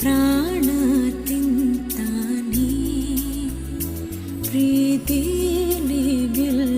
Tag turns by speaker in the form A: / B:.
A: ప్రాణతింతాని ప్రీతిని గిల్